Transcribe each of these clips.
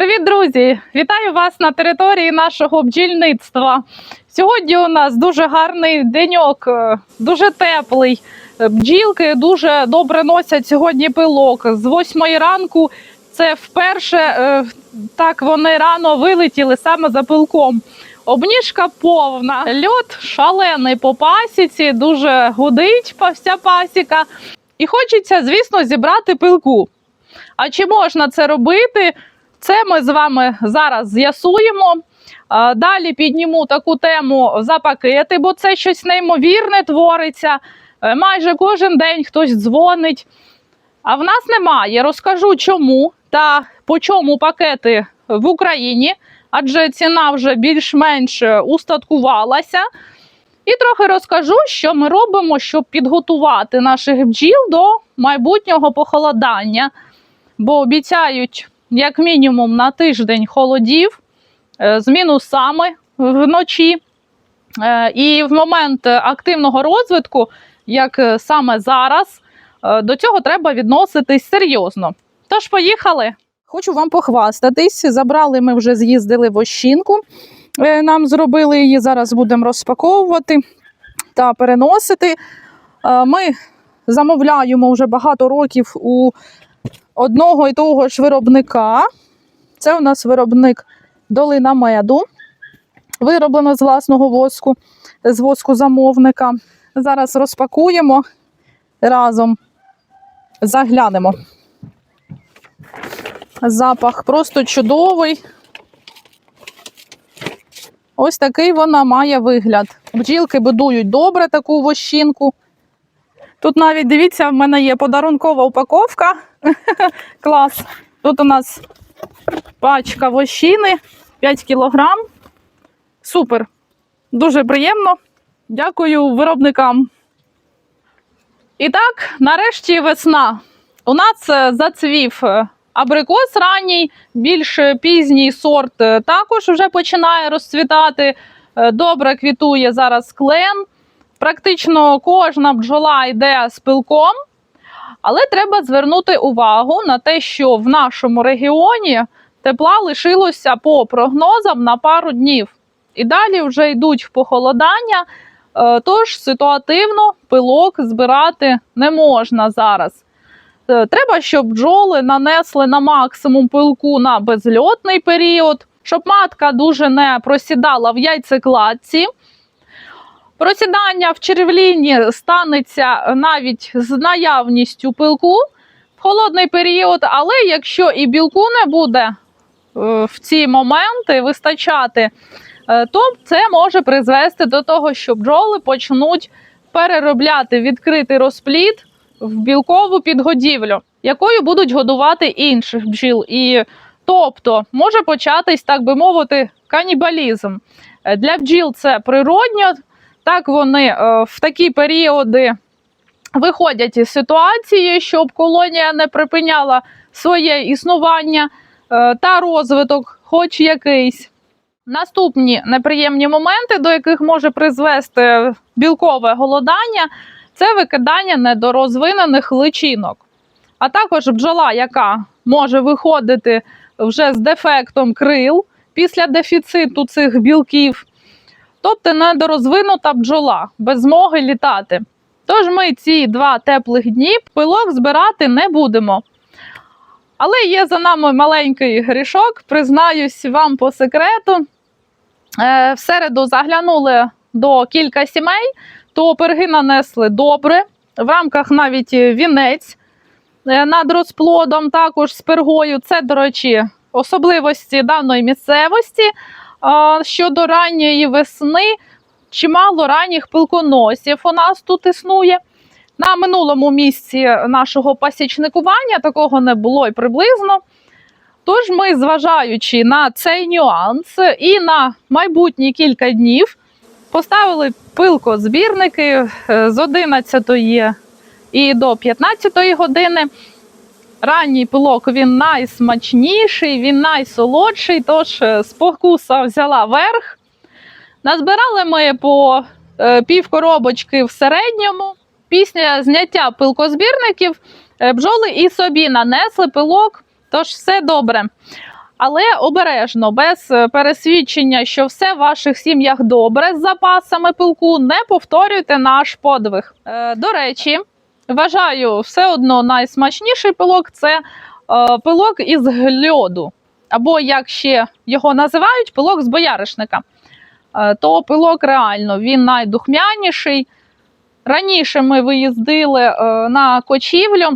Привіт, друзі! Вітаю вас на території нашого бджільництва. Сьогодні у нас дуже гарний деньок, е, дуже теплий. Е, Бджілки дуже добре носять сьогодні пилок. З 8 ранку це вперше е, так вони рано вилетіли саме за пилком. Обніжка повна, льот шалений по пасіці, дуже гудить вся пасіка. І хочеться, звісно, зібрати пилку. А чи можна це робити? Це ми з вами зараз з'ясуємо. Далі підніму таку тему за пакети, бо це щось неймовірне твориться. Е, Майже кожен день хтось дзвонить. А в нас немає. Розкажу чому та по чому пакети в Україні, адже ціна вже більш-менш е, устаткувалася. І трохи розкажу, що ми робимо, щоб підготувати наших бджіл до майбутнього похолодання, бо обіцяють як мінімум на тиждень холодів е, з мінусами вночі. Е, І в момент активного розвитку, як е, саме зараз, до цього треба відноситись серйозно. Тож, поїхали. Хочу вам похвастатись. Забрали ми вже з'їздили в Ощінку. Нам зробили її. Зараз будемо розпаковувати та переносити. Ми замовляємо вже багато років у одного і того ж виробника. Це у нас виробник долина меду, вироблено з власного воску, з воску замовника. Зараз розпакуємо разом, заглянемо. Запах просто чудовий. Ось такий вона має вигляд. Бджілки будують добре таку вощинку. Тут навіть дивіться, в мене є подарункова упаковка. Клас. Тут у нас пачка вощини 5 кілограм. Супер. Дуже приємно. Дякую виробникам. І так, нарешті весна. У нас е, зацвів е, абрикос ранній, більш е, пізній сорт також вже починає розцвітати. Добре квітує зараз клен. Практично кожна бджола йде з пилком. Але треба звернути увагу на те, що в нашому регіоні тепла лишилося по прогнозам на пару днів. І далі вже йдуть похолодання, е, тож ситуативно пилок збирати не можна зараз. Е, Треба, щоб бджоли нанесли на максимум пилку на безльотний період, щоб матка дуже не просідала в яйцекладці. Просідання в черевліні станеться навіть з наявністю пилку в холодний період, але якщо і білку не буде е, в ці моменти вистачати, е, то це може призвести до того, що бджоли почнуть переробляти відкритий розплід в білкову підгодівлю, якою будуть годувати інших бджіл. І тобто може початись, так би мовити, канібалізм. Е, Для бджіл це природньо. Так вони е, в такі періоди виходять із ситуації, щоб колонія не припиняла своє існування е, та розвиток, хоч якийсь. Наступні неприємні моменти, до яких може призвести білкове голодання, це викидання недорозвинених личинок. А також бджола, яка може виходити вже з дефектом крил після дефіциту цих білків. Тобто недорозвинута бджола без змоги літати. Тож ми ці два теплих дні пилок збирати не будемо. Але є за нами маленький грішок, признаюсь вам по секрету. Е, В середу заглянули до кілька сімей, то перги нанесли добре. В рамках навіть вінець е, над розплодом, також з пергою. Це, до речі, особливості даної місцевості. Щодо ранньої весни, чимало ранніх пилконосів у нас тут існує. На минулому місці нашого пасічникування такого не було і приблизно. Тож ми, зважаючи на цей нюанс і на майбутні кілька днів, поставили пилкозбірники е, з 11 і до 15 години. Ранній пилок він найсмачніший, він найсолодший, тож е, спокуса взяла верх. Назбирали ми по е, пів коробочки в середньому. Після зняття пилкозбірників е, бджоли і собі нанесли пилок, тож все добре. Але обережно, без е, пересвідчення, що все в ваших сім'ях добре з запасами пилку, не повторюйте наш подвиг. Е, до речі, вважаю, все одно найсмачніший пилок це е, пилок із гльоду, або як ще його називають, пилок з бояришника. Е, то пилок реально він найдухмяніший. Раніше ми виїздили е, на кочівлю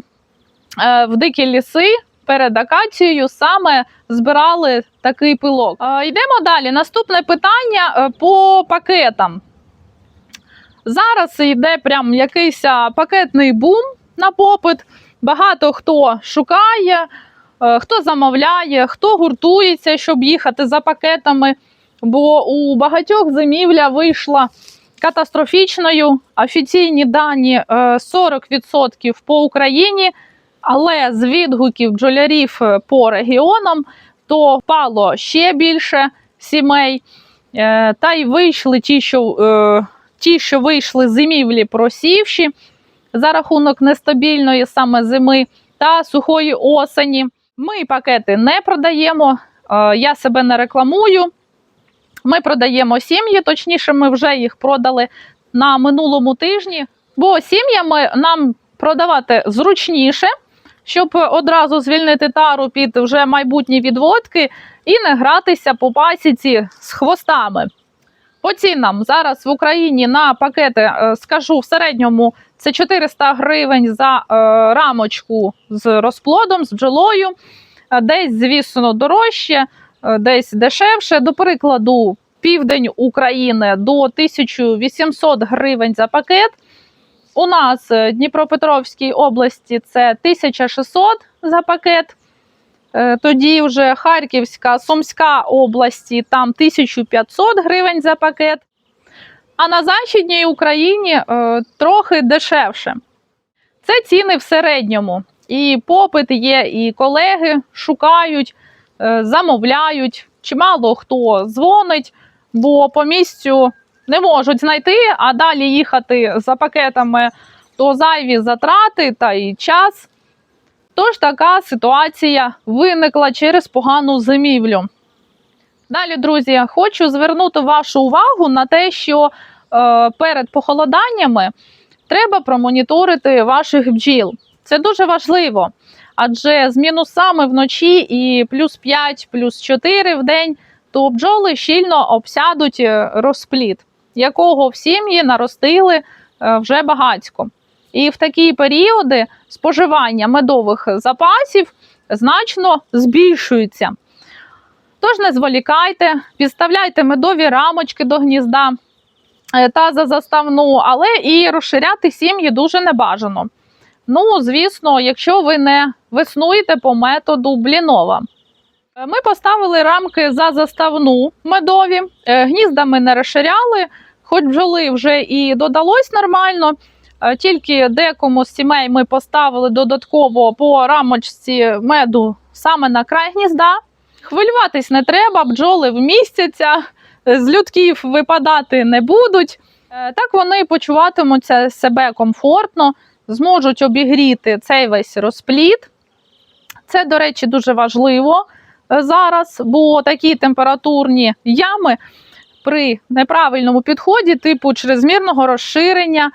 в дикі ліси перед акацією, саме збирали такий пилок. Йдемо далі. Наступне питання по пакетам. Зараз йде прям якийсь пакетний бум на попит. Багато хто шукає, е, хто замовляє, хто гуртується, щоб їхати за пакетами. Бо у багатьох зимівля вийшла катастрофічною. Офіційні дані е, 40% по Україні, але з відгуків бджолярів е, по регіонам то впало ще більше сімей. Е, Та й вийшли ті, що, е, ті, що вийшли зимівлі просівші за рахунок нестабільної саме зими та сухої осені. Ми пакети не продаємо. е, Я себе не рекламую. Ми продаємо сім'ї, точніше, ми вже їх продали на минулому тижні, бо сім'ями нам продавати зручніше, щоб одразу звільнити тару під вже майбутні відводки і не гратися по пасіці з хвостами. По цінам зараз в Україні на пакети, е, скажу в середньому, це 400 гривень за е, рамочку з розплодом, з бджолою. Е, Десь, звісно, дорожче, десь дешевше. До прикладу, південь України до 1800 гривень за пакет. У нас в Дніпропетровській області це 1600 за пакет. Е, Тоді вже Харківська, Сумська області там 1500 гривень за пакет. А на Західній Україні е, трохи дешевше. Це ціни в середньому. І попит є, і колеги шукають, е, замовляють. Чимало хто дзвонить, бо по місцю не можуть знайти, а далі їхати за пакетами то зайві затрати та і час. Тож така ситуація виникла через погану зимівлю. Далі, друзі, хочу звернути вашу увагу на те, що е, перед похолоданнями треба промоніторити ваших бджіл. Це дуже важливо, адже з мінусами вночі і плюс 5, плюс 4 в день, то бджоли щільно обсядуть е, розплід, якого в сім'ї наростили е, вже багацько. І в такі періоди споживання медових запасів значно збільшується. Тож не зволікайте, підставляйте медові рамочки до гнізда е, та за заставну, але і розширяти сім'ї дуже небажано. Ну, звісно, якщо ви не веснуєте по методу блінова. Е, Ми поставили рамки за заставну медові, е, гнізда ми не розширяли, хоч бджоли вже і додалось нормально. Е, Тільки декому з сімей ми поставили додатково по рамочці меду саме на край гнізда. Хвилюватись не треба, бджоли вмістяться, з людків випадати не будуть. Е, Так вони почуватимуться себе комфортно, зможуть обігріти цей весь розплід. Це, до речі, дуже важливо е, зараз, бо такі температурні ями при неправильному підході, типу чрезмірного розширення,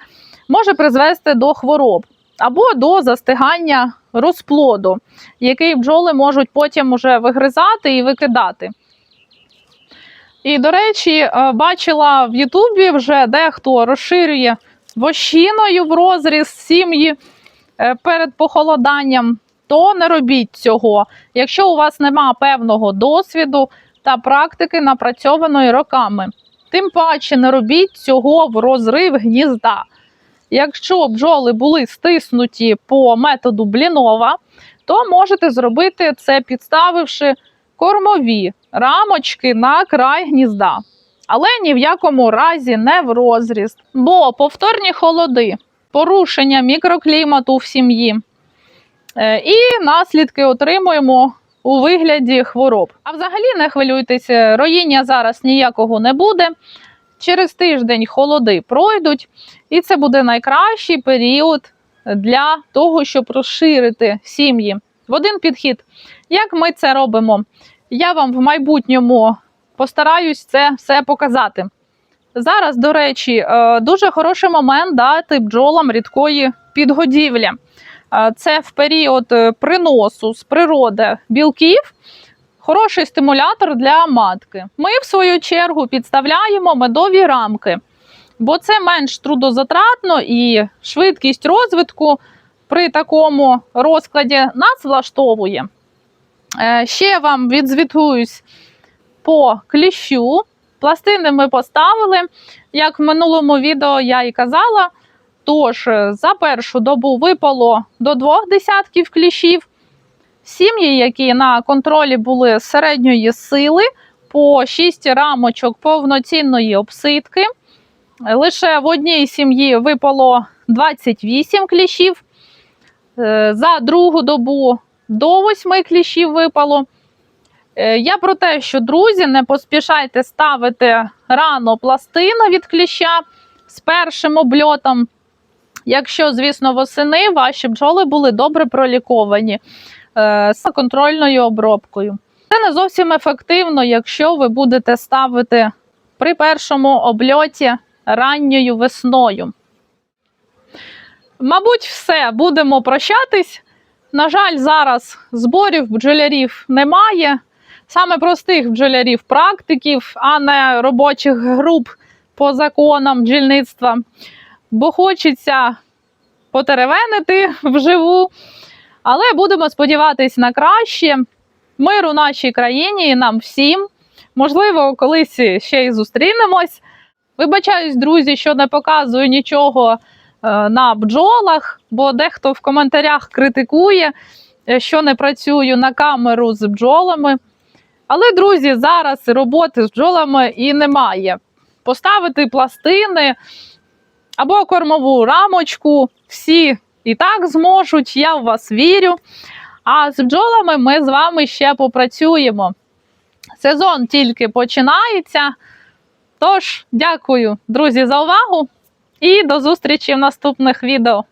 може призвести до хвороб або до застигання розплоду, який бджоли можуть потім уже вигризати і викидати. І, до речі, е, бачила в Ютубі вже дехто розширює вощиною в розріз сім'ї е, перед похолоданням, то не робіть цього. Якщо у вас нема певного досвіду та практики, напрацьованої роками, тим паче не робіть цього в розрив гнізда. Якщо бджоли були стиснуті по методу блінова, то можете зробити це, підставивши кормові рамочки на край гнізда. Але ні в якому разі не в розріз. Бо повторні холоди, порушення мікроклімату в сім'ї е, і наслідки отримуємо у вигляді хвороб. А взагалі не хвилюйтеся, роїння зараз ніякого не буде. Через тиждень холоди пройдуть, і це буде найкращий період для того, щоб розширити сім'ї. В один підхід, як ми це робимо? Я вам в майбутньому постараюсь це все показати. Зараз, до речі, е, дуже хороший момент дати бджолам рідкої підгодівлі. Е, Це в період е, приносу з природи білків. Хороший стимулятор для матки. Ми, в свою чергу, підставляємо медові рамки, бо це менш трудозатратно і швидкість розвитку при такому розкладі нас влаштовує. Е, Ще вам відзвітуюсь по кліщу. Пластини ми поставили, як в минулому відео я і казала. Тож е, за першу добу випало до двох десятків кліщів. Сім'ї, які на контролі були середньої сили, по 6 рамочок повноцінної обсидки. Лише в одній сім'ї випало 28 кліщів. Е, За другу добу до 8 кліщів випало. Е, Я про те, що друзі, не поспішайте ставити рано пластину від кліща з першим обльотом. Якщо, звісно, восени ваші бджоли були добре проліковані з контрольною обробкою. Це не зовсім ефективно, якщо ви будете ставити при першому обльоті ранньою весною. Мабуть, все, будемо прощатись. На жаль, зараз зборів бджолярів немає. Саме простих бджолярів, практиків, а не робочих груп по законам бджільництва. Бо хочеться потеревенити вживу. Але будемо сподіватись на краще. Миру нашій країні і нам всім. Можливо, колись ще й зустрінемось. Вибачаюсь, друзі, що не показую нічого е, на бджолах, бо дехто в коментарях критикує, е, що не працюю на камеру з бджолами. Але, друзі, зараз роботи з бджолами і немає. Поставити пластини або кормову рамочку, всі і так зможуть, я в вас вірю. А з бджолами ми з вами ще попрацюємо. Сезон тільки починається. Тож, дякую, друзі, за увагу і до зустрічі в наступних відео.